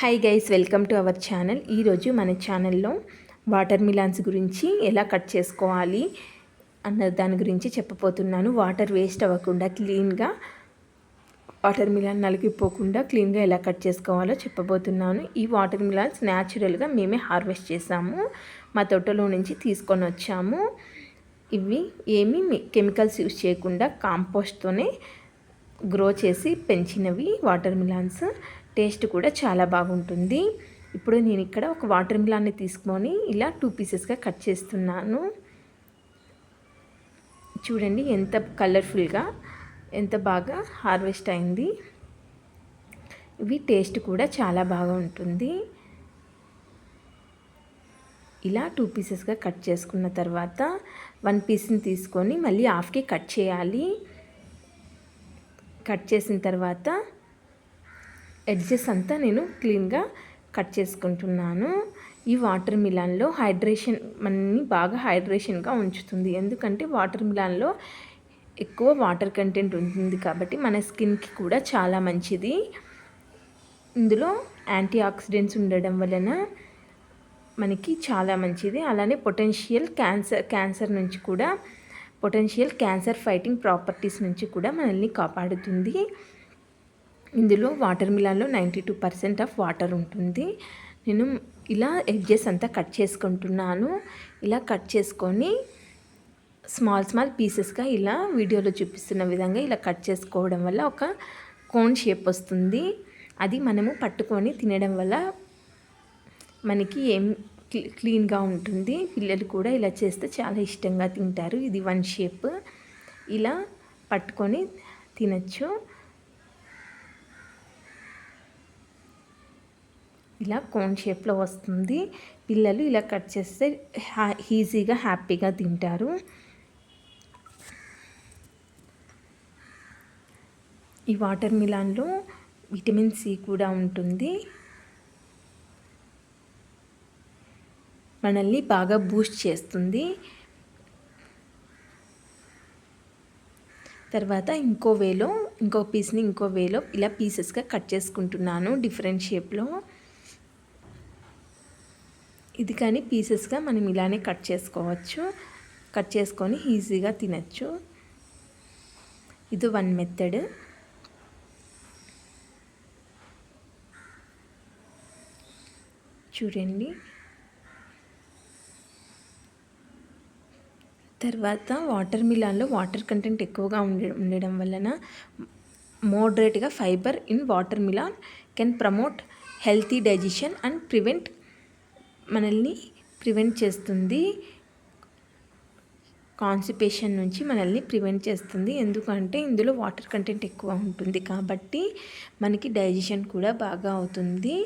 Hi guys welcome to our channel ఈరోజు మన ఛానల్లో వాటర్ మిలాన్స్ గురించి ఎలా కట్ చేసుకోవాలి అన్న దాని గురించి చెప్పబోతున్నాను. వాటర్ వేస్ట్ అవ్వకుండా క్లీన్గా వాటర్ మిలాన్ నలిగిపోకుండా క్లీన్గా ఎలా కట్ చేసుకోవాలో చెప్పబోతున్నాను. ఈ వాటర్ మిలాన్స్ న్యాచురల్గా మేమే హార్వెస్ట్ చేసాము. మా తోటలో నుంచి తీసుకొని వచ్చాము. ఇవి ఏమీ కెమికల్స్ యూస్ చేయకుండా కాంపోస్ట్తోనే గ్రో చేసి పెంచినవి వాటర్ మిలాన్స్ టేస్ట్ కూడా చాలా బాగుంటుంది. ఇప్పుడు నేను ఇక్కడ ఒక వాటర్ మిలాన్ని తీసుకొని ఇలా టూ పీసెస్గా కట్ చేస్తున్నాను. చూడండి ఎంత కలర్ఫుల్గా ఎంత బాగా హార్వెస్ట్ అయింది. ఇవి టేస్ట్ కూడా చాలా బాగా ఉంటుంది. ఇలా టూ పీసెస్గా కట్ చేసుకున్న తర్వాత వన్ పీస్ని తీసుకొని మళ్ళీ హాఫ్కి కట్ చేయాలి. కట్ చేసిన తర్వాత ఎడ్జెస్ అంతా నేను క్లీన్గా కట్ చేసుకుంటున్నాను. ఈ వాటర్ మిలాన్లో హైడ్రేషన్ మనని బాగా హైడ్రేషన్గా ఉంచుతుంది. ఎందుకంటే వాటర్ మిలాన్లో ఎక్కువ వాటర్ కంటెంట్ ఉంటుంది కాబట్టి మన స్కిన్కి కూడా చాలా మంచిది. ఇందులో యాంటీ ఆక్సిడెంట్స్ ఉండడం వలన మనకి చాలా మంచిది. అలానే పొటెన్షియల్ క్యాన్సర్ క్యాన్సర్ నుంచి కూడా పొటెన్షియల్ క్యాన్సర్ ఫైటింగ్ ప్రాపర్టీస్ నుంచి కూడా మనల్ని కాపాడుతుంది. ఇందులో వాటర్ మిలాన్లో ninety two percent of water ఉంటుంది. నేను ఇలా ఎడ్జెస్ అంతా కట్ చేసుకుంటున్నాను. ఇలా కట్ చేసుకొని స్మాల్ స్మాల్ పీసెస్గా ఇలా వీడియోలో చూపిస్తున్న విధంగా ఇలా కట్ చేసుకోవడం వల్ల ఒక కోన్ షేప్ వస్తుంది. అది మనము పట్టుకొని తినడం వల్ల మనకి ఏం క్లీన్గా ఉంటుంది. పిల్లలు కూడా ఇలా చేస్తే చాలా ఇష్టంగా తింటారు. ఇది వన్ షేప్. ఇలా పట్టుకొని తినచ్చు. ఇలా కోన్ షేప్లో వస్తుంది. పిల్లలు ఇలా కట్ చేస్తే హ్యా ఈజీగా హ్యాపీగా తింటారు. ఈ వాటర్ మిలాన్లో విటమిన్ సి కూడా ఉంటుంది. మనల్ని బాగా బూస్ట్ చేస్తుంది. తర్వాత ఇంకో వేలో ఇంకో పీస్ని ఇంకో వేలో ఇలా పీసెస్గా కట్ చేసుకుంటున్నాను డిఫరెంట్ షేప్లో ఇది కానీ పీసెస్గా మనం ఇలానే కట్ చేసుకోవచ్చు. కట్ చేసుకొని ఈజీగా తినచ్చు. ఇది వన్ మెథడ్. చూడండి. తర్వాత వాటర్ మిలాన్లో వాటర్ కంటెంట్ ఎక్కువగా ఉండ ఉండడం వలన మోడరేట్గా fibre in watermelon can promote healthy digestion and prevent మనల్ని ప్రివెంట్ చేస్తుంది. కాన్సిపేషన్ నుంచి మనల్ని ప్రివెంట్ చేస్తుంది. ఎందుకంటే ఇందులో వాటర్ కంటెంట్ ఎక్కువ ఉంటుంది కాబట్టి మనకి డైజెషన్ కూడా బాగా అవుతుంది.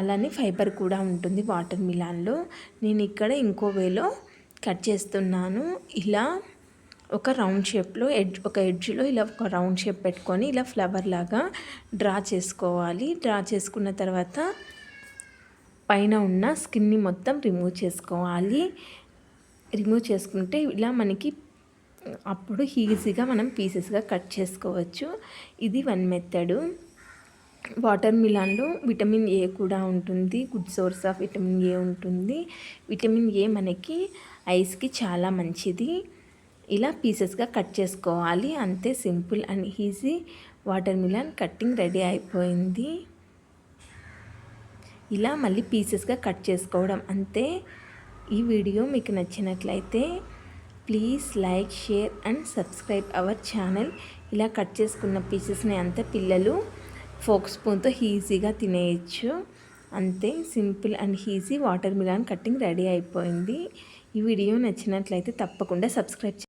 అలానే ఫైబర్ కూడా ఉంటుంది వాటర్ మిలాన్లో. నేను ఇక్కడ ఇంకో వేలో కట్ చేస్తున్నాను. ఇలా ఒక రౌండ్ షేప్లో ఎడ్జ్ ఒక ఎడ్జ్లో ఇలా ఒక రౌండ్ షేప్ పెట్టుకొని ఇలా ఫ్లవర్ లాగా డ్రా చేసుకోవాలి. డ్రా చేసుకున్న తర్వాత పైన ఉన్న స్కిన్ని మొత్తం రిమూవ్ చేసుకోవాలి. రిమూవ్ చేసుకుంటే ఇలా మనకి అప్పుడు ఈజీగా మనం పీసెస్గా కట్ చేసుకోవచ్చు. ఇది వన్ మెథడు వాటర్ మిలాన్లో విటమిన్ ఏ కూడా ఉంటుంది. Good source of vitamin A ఉంటుంది. విటమిన్ ఏ మనకి ఐస్కి చాలా మంచిది. ఇలా పీసెస్గా కట్ చేసుకోవాలి. అంతే simple and easy watermelon cutting ready అయిపోయింది. ఇలా మళ్ళీ పీసెస్గా కట్ చేసుకోవడం. అంతే ఈ వీడియో మీకు నచ్చినట్లయితే please like share and subscribe our channel. ఇలా కట్ చేసుకున్న పీసెస్ని అంతా పిల్లలు ఫోక్ స్పూన్తో ఈజీగా తినేయచ్చు. అంతే simple and easy watermelon cutting ready అయిపోయింది. ఈ వీడియో నచ్చినట్లయితే తప్పకుండా సబ్స్క్రైబ్